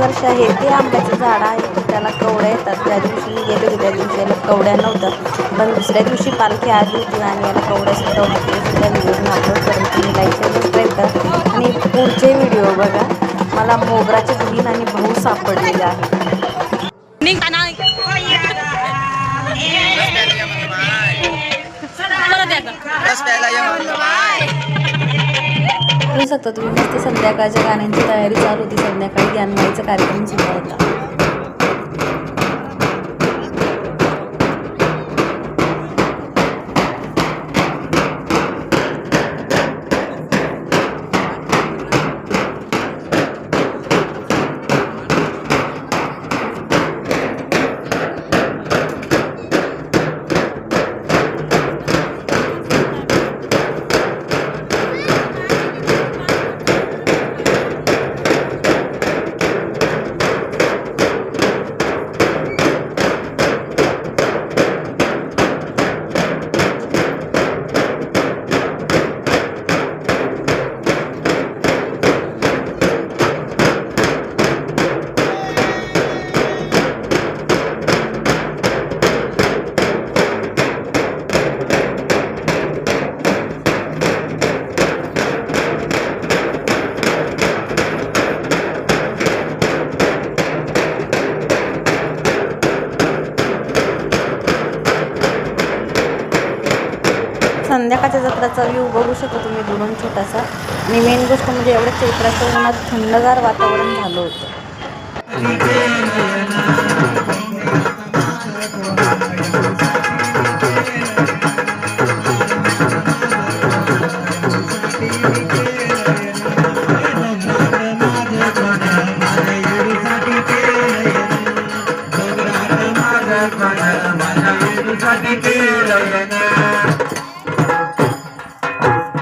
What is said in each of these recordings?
वर्ष आहे. ते आंब्याचं झाड आहे. त्याला कवड्या येतात. त्या दिवशी मी गेले होते. त्या दिवशी याला कवड्या नव्हत्या पण दुसऱ्या दिवशी पालखी आली होती आणि याला कवड्या सुद्धा होत्या ते सुद्धा व्हिडिओ अपलोड करून तुम्ही लाईक शेअर सबस्क्राईब करा आणि पुढचे व्हिडिओ बघा. मला मोगराचे बहीण आणि भाऊ सापडलेले आहे निघताना शकता तुम्ही? मस्त संध्याकाळच्या गाण्यांची तयारी चालू होती. संध्याकाळी ज्ञानमाईचा कार्यक्रम सुद्धा होता. संध्याकाळच्या जत्राचा व्ह्यू बघू शकता तुम्ही दुरून छोटासा. आणि मेन गोष्ट म्हणजे एवढं चैत्राच्या उन्हात थंडगार वातावरण झालं होतं. माझ्या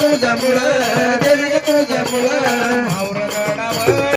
तुझ्या मुळे देवी तुझ्या मुळे